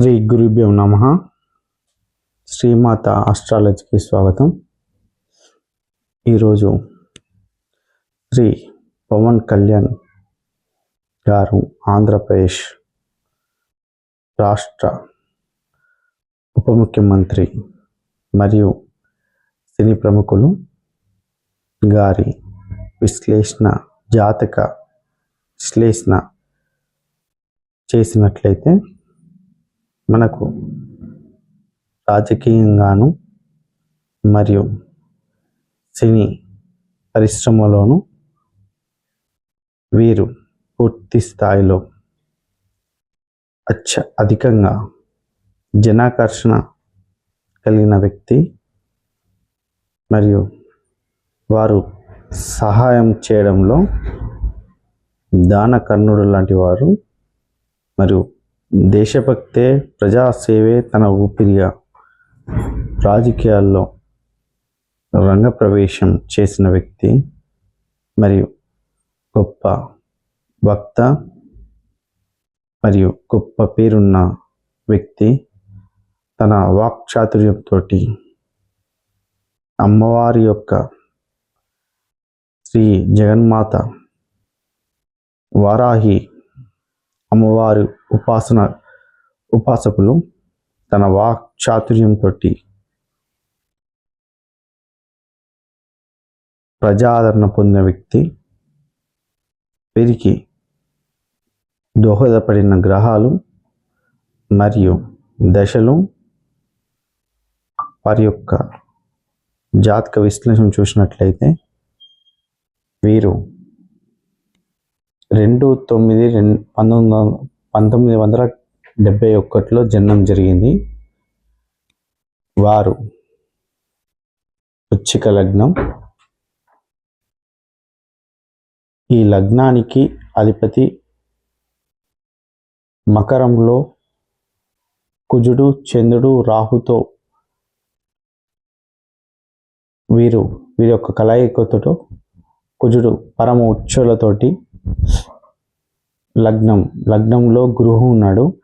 శ్రీ గురుభ్యం నమ. శ్రీమాత ఆస్ట్రాలజీకి స్వాగతం. ఈరోజు శ్రీ పవన్ కళ్యాణ్ గారు ఆంధ్రప్రదేశ్ రాష్ట్ర ఉప ముఖ్యమంత్రి మరియు సినీ ప్రముఖులు గారి విశ్లేషణ జాతక విశ్లేషణ చేసినట్లయితే మనకు రాజకీయంగాను మరియు సినీ పరిశ్రమలోను వీరు పూర్తి స్థాయిలో అచ్చ అధికంగా జనాకర్షణ కలిగిన వ్యక్తి మరియు వారు సహాయం చేయడంలో దాన కర్ణుడు లాంటి వారు మరియు దేశభక్తే ప్రజాసేవే తన ఊపిరిగా. రాజకీయాల్లో రంగప్రవేశం చేసిన వ్యక్తి మరియు గొప్ప వక్త మరియు గొప్ప పేరున్న వ్యక్తి తన వాక్చాతుర్యంతో అమ్మవారి యొక్క శ్రీ జగన్మాత వారాహి అమ్మవారి ఉపాసన ఉపాసకులు తన వాక్ చాతుర్యంతో ప్రజాదరణ పొందిన వ్యక్తి వీరికి దోహదపడిన గ్రహాలు మరియు దశలు వారి యొక్క జాతక విశ్లేషణ చూసినట్లయితే వీరు రెండు తొమ్మిది రెండు పంతొమ్మిది వందల పంతొమ్మిది వందల డెబ్బై ఒకటిలో జన్మం జరిగింది. వారు ఉచ్చిక లగ్నం. ఈ లగ్నానికి అధిపతి మకరంలో కుజుడు చంద్రుడు రాహుతో వీరు వీరి యొక్క కలయికతో కుజుడు పరమ ఉచ్చులతోటి లగ్నం. లగ్నంలో గురువు ఉన్నాడు.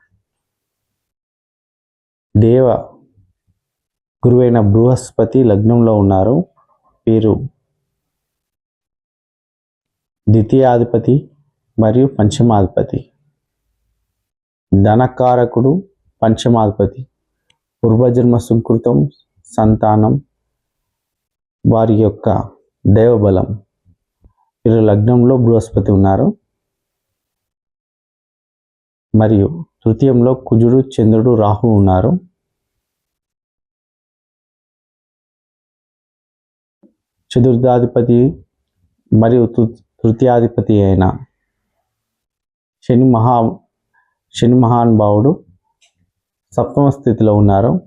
దేవ గురువైన బృహస్పతి లగ్నంలో ఉన్నారు. వీరు ద్వితీయాధిపతి మరియు పంచమాధిపతి. ధనకారకుడు పంచమాధిపతి. పూర్వజన్మ సుకృతం సంతానం. వారి యొక్క దైవబలం. వీరు లగ్నంలో బృహస్పతి ఉన్నారు. మరియు తృతీయంలో కుజుడు చంద్రుడు రాహు ఉన్నారు. చతుర్థాధిపతి మరియు తృతీయాధిపతి అయిన శని మహా శని మహానుభావుడు సప్తమ స్థితిలో ఉన్నారు.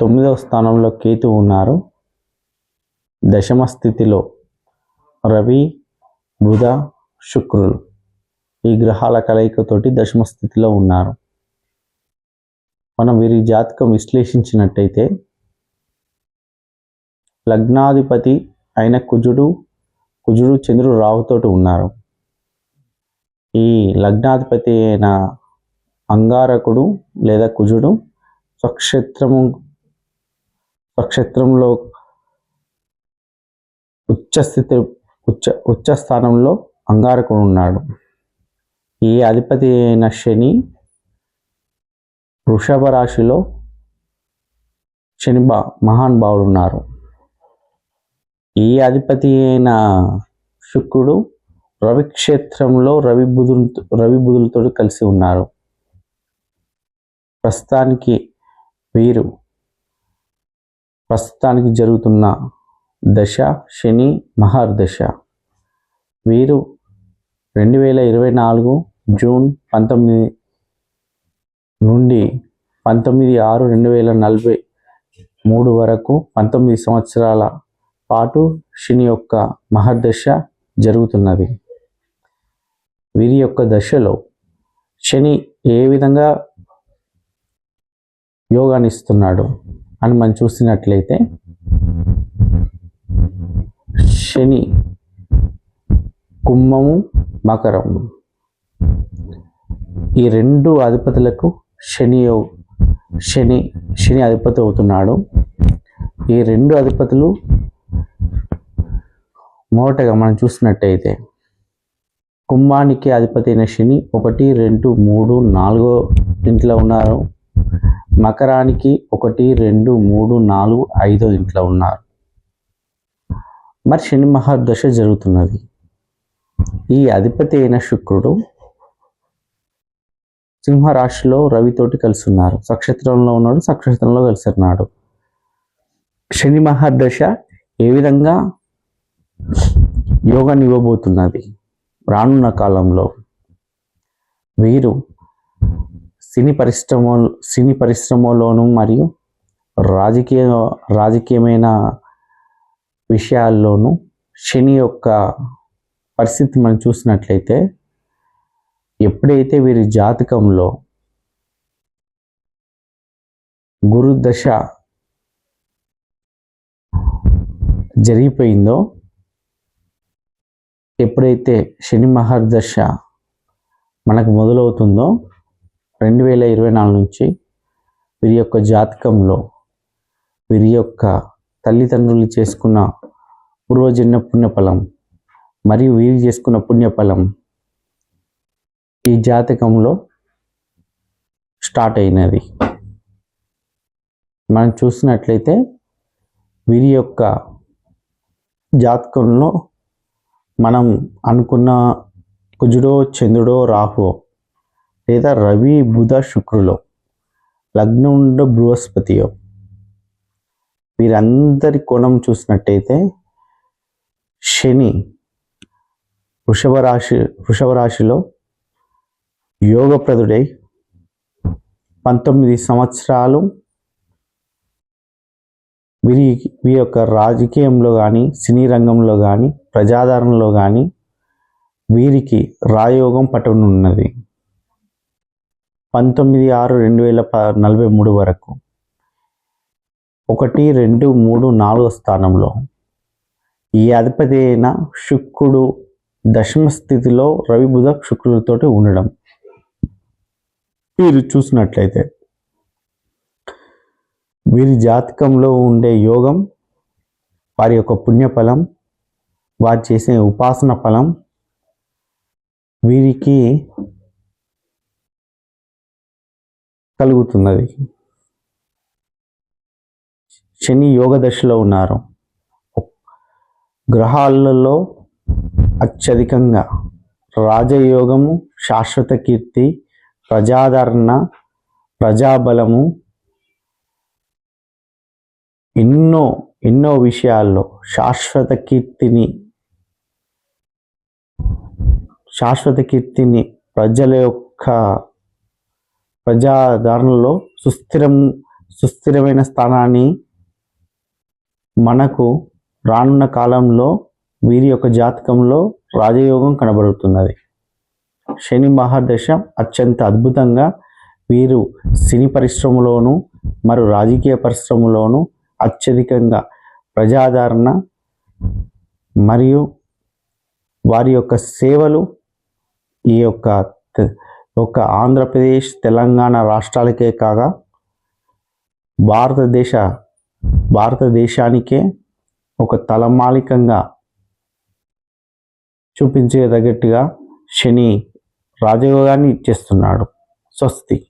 తొమ్మిదవ స్థానంలో కేతు ఉన్నారు. దశమ స్థితిలో రవి బుధ శుక్రులు ఈ గ్రహాల కలయికతోటి దశమ స్థితిలో ఉన్నారు. మనం వీరి జాతకం విశ్లేషించినట్టయితే లగ్నాధిపతి అయిన కుజుడు కుజుడు చంద్రుడు రావుతోటి ఉన్నారు. ఈ లగ్నాధిపతి అయిన అంగారకుడు లేదా కుజుడు స్వక్షేత్రము స్వక్షేత్రంలో ఉచ్చస్థితి ఉచ్చ ఉచ్చ స్థానంలో అంగారకుడు ఉన్నాడు ఈ అధిపతి అయిన శని వృషభ రాశిలో శని బా మహానుభావుడు ఉన్నారు ఈ అధిపతి అయిన శుక్రుడు రవి క్షేత్రంలో రవి బుధులు రవి బుధులతో కలిసి ఉన్నారు. ప్రస్తుతానికి వీరు ప్రస్తుతానికి జరుగుతున్న దశ శని మహర్దశ. వీరు రెండు వేల ఇరవై నాలుగు జూన్ పంతొమ్మిది నుండి పంతొమ్మిది ఆరు రెండు వేల నలభై మూడు వరకు పంతొమ్మిది సంవత్సరాల పాటు శని యొక్క మహర్దశ జరుగుతున్నది. వీరి యొక్క దశలో శని ఏ విధంగా యోగానిస్తున్నాడు అని మనం చూసినట్లయితే శని కుంభము మకరం ఈ రెండు అధిపతులకు శని యో- శని శని అధిపతి అవుతున్నాడు. ఈ రెండు అధిపతులు మొదటగా మనం చూసినట్టయితే కుంభానికి అధిపతి అయిన శని ఒకటి రెండు మూడు నాలుగో ఇంట్లో ఉన్నారు. మకరానికి ఒకటి రెండు మూడు నాలుగు ఐదో ఇంట్లో ఉన్నారు. మరి శని మహాదశ జరుగుతున్నది. ఈ అధిపతి అయిన శుక్రుడు సింహరాశిలో రవితోటి కలిసి ఉన్నారు సక్షేత్రంలో ఉన్నాడు సక్షేత్రంలో కలిసి ఉన్నాడు శని మహాదశ ఏ విధంగా యోగాన్ని ఇవ్వబోతున్నది? రానున్న కాలంలో వీరు సినీ పరిశ్రమ సినీ పరిశ్రమలోను మరియు రాజకీయ రాజకీయమైన విషయాల్లోనూ శని యొక్క పరిస్థితి మనం చూసినట్లయితే ఎప్పుడైతే వీరి జాతకంలో గురు దశ జరిగిపోయిందో ఎప్పుడైతే శని మహర్దశ మనకు మొదలవుతుందో రెండు వేల ఇరవై నాలుగు నుంచి వీరి యొక్క జాతకంలో వీరి యొక్క తల్లిదండ్రులు చేసుకున్న పూర్వజన్మ పుణ్యఫలం మరియు వీరు చేసుకున్న పుణ్యఫలం ఈ జాతకంలో స్టార్ట్ అయినది. మనం చూసినట్లయితే వీరి యొక్క జాతకంలో మనం అనుకున్న కుజుడో చంద్రుడో రాహువో లేదా రవి బుధ శుక్రులో లగ్నం ఉండ బృహస్పతియో వీరందరి కోణం చూసినట్టయితే శని వృషభ రాశి వృషభ రాశిలో యోగప్రదుడై పంతొమ్మిది సంవత్సరాలు వీరి వీరి యొక్క రాజకీయంలో కానీ సినీ రంగంలో కానీ ప్రజాదరణలో కానీ వీరికి రాయోగం పట్టనున్నది. పంతొమ్మిది ఆరు రెండు వేల ప నలభై మూడు వరకు ఒకటి రెండు మూడు నాలుగో స్థానంలో ఈ అధిపతి అయిన శుక్రుడు దశమ స్థితిలో రవి బుధ శుక్రులతోటి ఉండడం. మీరు చూసినట్లయితే వీరి జాతకంలో ఉండే యోగం వారి యొక్క పుణ్యఫలం వారు చేసే ఉపాసన ఫలం వీరికి కలుగుతున్నది. శని యోగ దశలో ఉన్నారు. గ్రహాలలో అత్యధికంగా రాజయోగము శాశ్వత కీర్తి ప్రజాదరణ ప్రజాబలము ఎన్నో ఎన్నో విషయాల్లో శాశ్వత కీర్తిని శాశ్వత కీర్తిని ప్రజల యొక్క ప్రజాదరణలో సుస్థిరం సుస్థిరమైన స్థానాన్ని మనకు రానున్న కాలంలో వీరి యొక్క జాతకంలో రాజయోగం కనబడుతున్నది. శని మహాదశ అత్యంత అద్భుతంగా వీరు సినీ పరిశ్రమలోను మరియు రాజకీయ పరిశ్రమలోను అత్యధికంగా ప్రజాదరణ మరియు వారి యొక్క సేవలు ఈ యొక్క ఒక ఆంధ్రప్రదేశ్ తెలంగాణ రాష్ట్రాలకే కాగా భారతదేశ భారతదేశానికే ఒక తలమాలికంగా చూపించదగ్గట్టుగా శని రాజయోగాన్ని ఇచ్చేస్తున్నాడు స్వస్తి.